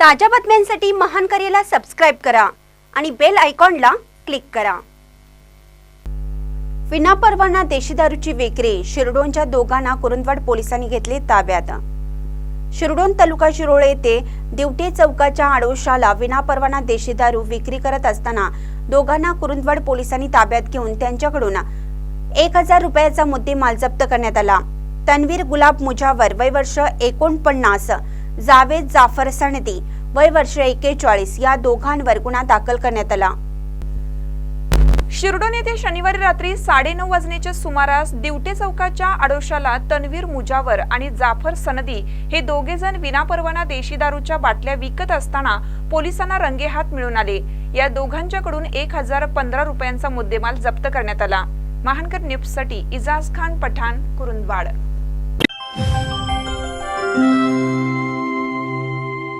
ताज्या बातम्यांसाठी महान करेला सबस्क्राईब करा आणि बेल आयकॉनला क्लिक करा. विनापरवाना देशी दारूची विक्री शिरडोनच्या दोघांना कुरुंदवाड पोलिसांनी घेतले ताब्यात. शिरडोन तालुका शिरोळे येथे दिवटे चौकाच्या आडोशाला विनापरवाना देशी दारू विक्री करत असताना दोघांना कुरुंदवाड पोलिसांनी ताब्यात घेऊन त्यांच्याकडून एक हजार रुपयाचा मुद्देमाल जप्त करण्यात आला. तन्वीर गुलाब मुजावर वय वर्ष एकोणपन्नास. जावेद जाफर सणदी वय वर्ष एकेचाळीस या दोघांवर गुन्हा दाखल करण्यात आला. शिरडोन येथे शनिवारी रात्री साडेनऊ वाजण्याच्या सुमारास दिवटे चौकाच्या आडोशाला तन्वीर मुजावर आणि जाफर सनदी हे दोघे जण विनापरवाना देशी दारूच्या बाटल्या विकत असताना पोलिसांना रंगेहात मिळून आले. या दोघांच्याकडून एक हजार पंधरा रुपयांचा मुद्देमाल जप्त करण्यात आला. महानकर न्यूजसाठी इजाज खान पठाण कुरुंदवाड.